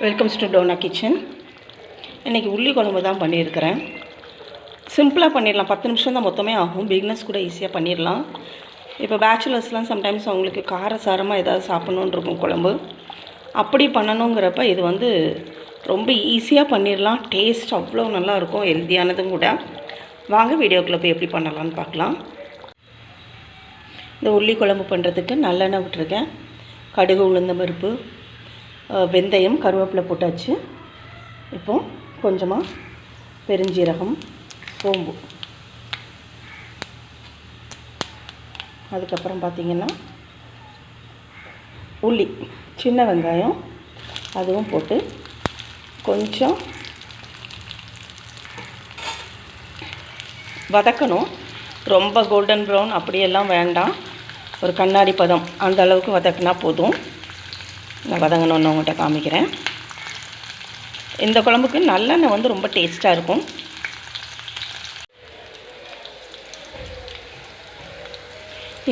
Welcomes to Donna kitchen இன்றைக்கி உள்ளி குழம்பு தான் பண்ணியிருக்கிறேன். சிம்பிளாக பண்ணிடலாம். பத்து நிமிஷம் தான் மொத்தமே ஆகும். பிக்னஸ் கூட ஈஸியாக பண்ணிடலாம். இப்போ பேச்சுலர்ஸ்லாம் சம்டைம்ஸ் அவங்களுக்கு காரசாரமாக ஏதாவது சாப்பிட்ணுன்னு இருக்கும் குழம்பு. அப்படி பண்ணணுங்கிறப்ப இது வந்து ரொம்ப ஈஸியாக பண்ணிடலாம். டேஸ்ட் அவ்வளோ நல்லாயிருக்கும் ஹெல்த்தியானதும் கூட. வாங்க வீடியோக்குள்ளே போய் எப்படி பண்ணலான்னு பார்க்கலாம். இந்த உள்ளி குழம்பு பண்ணுறதுக்கு நல்லெண்ணெய் விட்டுருக்கேன். கடுகு உளுந்த பருப்பு வெந்தயம் கருவேப்பிலை போட்டாச்சு. இப்போ கொஞ்சமாக பெருஞ்சீரகம் சோம்பு. அதுக்கப்புறம் பார்த்திங்கன்னா உள்ளி சின்ன வெங்காயம் அதுவும் போட்டு கொஞ்சம் வதக்கணும். ரொம்ப கோல்டன் ப்ரௌன் அப்படியெல்லாம் வேண்டாம். ஒரு கண்ணாடி பதம் அந்த அளவுக்கு வதக்கினா போதும். நான் வதங்கணுன்னு உங்கள்கிட்ட காமிக்கிறேன். இந்த குழம்புக்கு நல்லெண்ணெய் வந்து ரொம்ப டேஸ்ட்டாக இருக்கும்.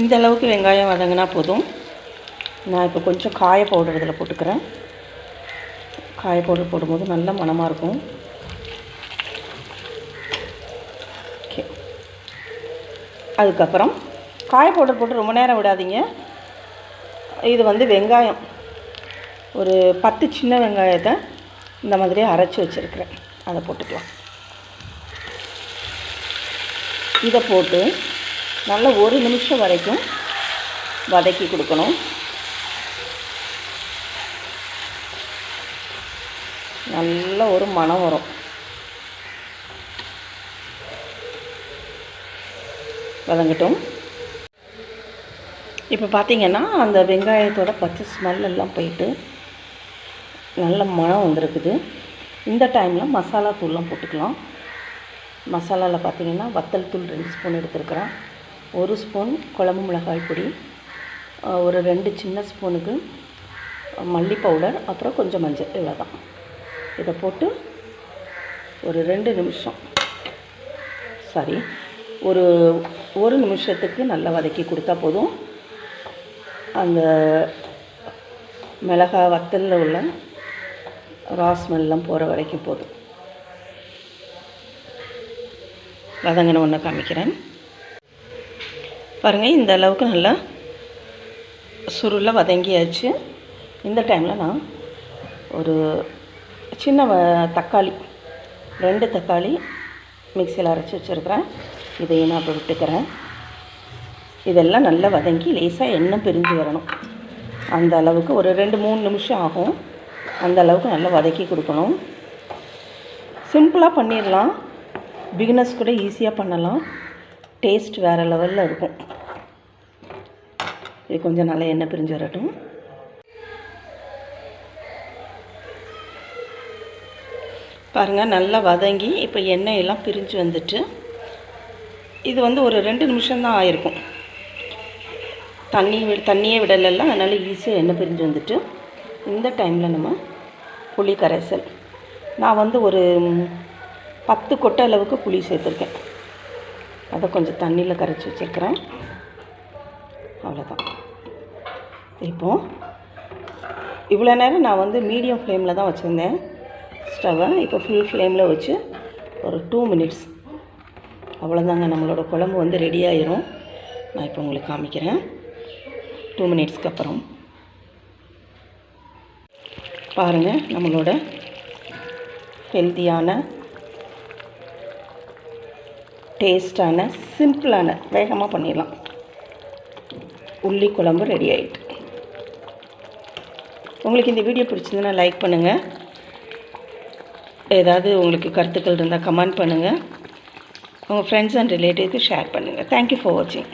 இந்த அளவுக்கு வெங்காயம் வதங்கினா போதும். நான் இப்போ கொஞ்சம் காய பவுடர் இதில் போட்டுக்கிறேன். காய பவுடர் போடும்போது நல்ல மணமாக இருக்கும். ஓகே. அதுக்கப்புறம் காய பவுடர் போட்டு ரொம்ப நேரம் விடாதீங்க. இது வந்து வெங்காயம். ஒரு பத்து சின்ன வெங்காயத்தை இந்த மாதிரி அரைச்சி வச்சுருக்கிறேன். அதை போட்டுக்கலாம். இதை போட்டு நல்லா ஒரு நிமிஷம் வரைக்கும் வதக்கி கொடுக்கணும். நல்ல ஒரு மணம் வரும். வதங்கட்டும். இப்போ பார்த்தீங்கன்னா அந்த வெங்காயத்தோட பச்சை ஸ்மெல் எல்லாம் போயிட்டு நல்ல மனம் வந்திருக்குது. இந்த டைமில் மசாலா தூள்லாம் போட்டுக்கலாம். மசாலாவில் பார்த்திங்கன்னா வத்தல் தூள் ரெண்டு ஸ்பூன் எடுத்துருக்குறேன். ஒரு ஸ்பூன் குழம்பு மிளகாய் பொடி ஒரு ரெண்டு சின்ன ஸ்பூனுக்கு மல்லி பவுடர் அப்புறம் கொஞ்சம் மஞ்சள் இவ்வளோ தான் இதை போட்டு ஒரு ரெண்டு நிமிஷம். சாரி ஒரு ஒரு நிமிஷத்துக்கு நல்லா வதக்கி கொடுத்தா போதும். அந்த மிளகா வத்தலில் உள்ள ரா ஸ்மெல்லாம் போகிற வரைக்கும் போதும். வதங்கின ஒன்று காமிக்கிறேன். பாருங்கள் இந்த அளவுக்கு நல்லா சுருளாக வதங்கியாச்சு. இந்த டைமில் நான் ஒரு சின்ன தக்காளி ரெண்டு தக்காளி மிக்சியில் அரைச்சி வச்சுருக்கிறேன். இதையும் நான் இப்போ விட்டுக்கிறேன். இதெல்லாம் நல்லா வதங்கி லேசாக எண்ணெய் பிரிஞ்சு வரணும். அந்த அளவுக்கு ஒரு ரெண்டு மூணு நிமிஷம் ஆகும். அந்த அளவுக்கு நல்லா வதக்கி கொடுக்கணும். சிம்பிளாக பண்ணிடலாம். பிகினர்ஸ் கூட ஈஸியாக பண்ணலாம். டேஸ்ட் வேறு லெவலில் இருக்கும். இது கொஞ்சம் நல்லா எண்ணெய் பிரிஞ்சு வரட்டும். பாருங்கள் நல்லா வதங்கி இப்போ எண்ணெய் எல்லாம் பிரிஞ்சு வந்துட்டு இது வந்து ஒரு ரெண்டு நிமிஷம்தான் ஆயிருக்கும். தண்ணி தண்ணியே விடலைல்ல அதனால் ஈஸியாக எண்ணெய் பிரிஞ்சு வந்துட்டு இந்த டைமில் நம்ம புளி கரைசல் நான் வந்து ஒரு பத்து கொட்டை அளவுக்கு புளி சேர்த்துருக்கேன். அதை கொஞ்சம் தண்ணியில் கரைச்சி வச்சுருக்கிறேன். அவ்வளோதான் இப்போ இவ்வளோ நேரம் நான் வந்து மீடியம் ஃப்ளேமில் தான் வச்சுருந்தேன். ஸ்டவ்வை இப்போ ஃபுல் ஃப்ளேமில் வச்சு ஒரு டூ மினிட்ஸ் அவ்வளோதாங்க நம்மளோட குழம்பு வந்து ரெடி ஆயிரும். நான் இப்போ உங்களுக்கு காமிக்கிறேன். டூ மினிட்ஸ்க்கு அப்புறம். பாருங்கள் நம்மளோட ஹெல்த்தியான டேஸ்டான சிம்பிளான வேகமாக பண்ணிடலாம். உள்ளி குழம்பு ரெடி ஆகிட்டு உங்களுக்கு இந்த வீடியோ பிடிச்சிருந்ததுன்னா லைக் பண்ணுங்கள் ஏதாவது உங்களுக்கு கருத்துக்கள் இருந்தால் கமெண்ட் பண்ணுங்கள் உங்கள் ஃப்ரெண்ட்ஸ் அண்ட் ரிலேட்டிவ்க்கு ஷேர் பண்ணுங்கள் தேங்க்யூ ஃபார் வாட்சிங்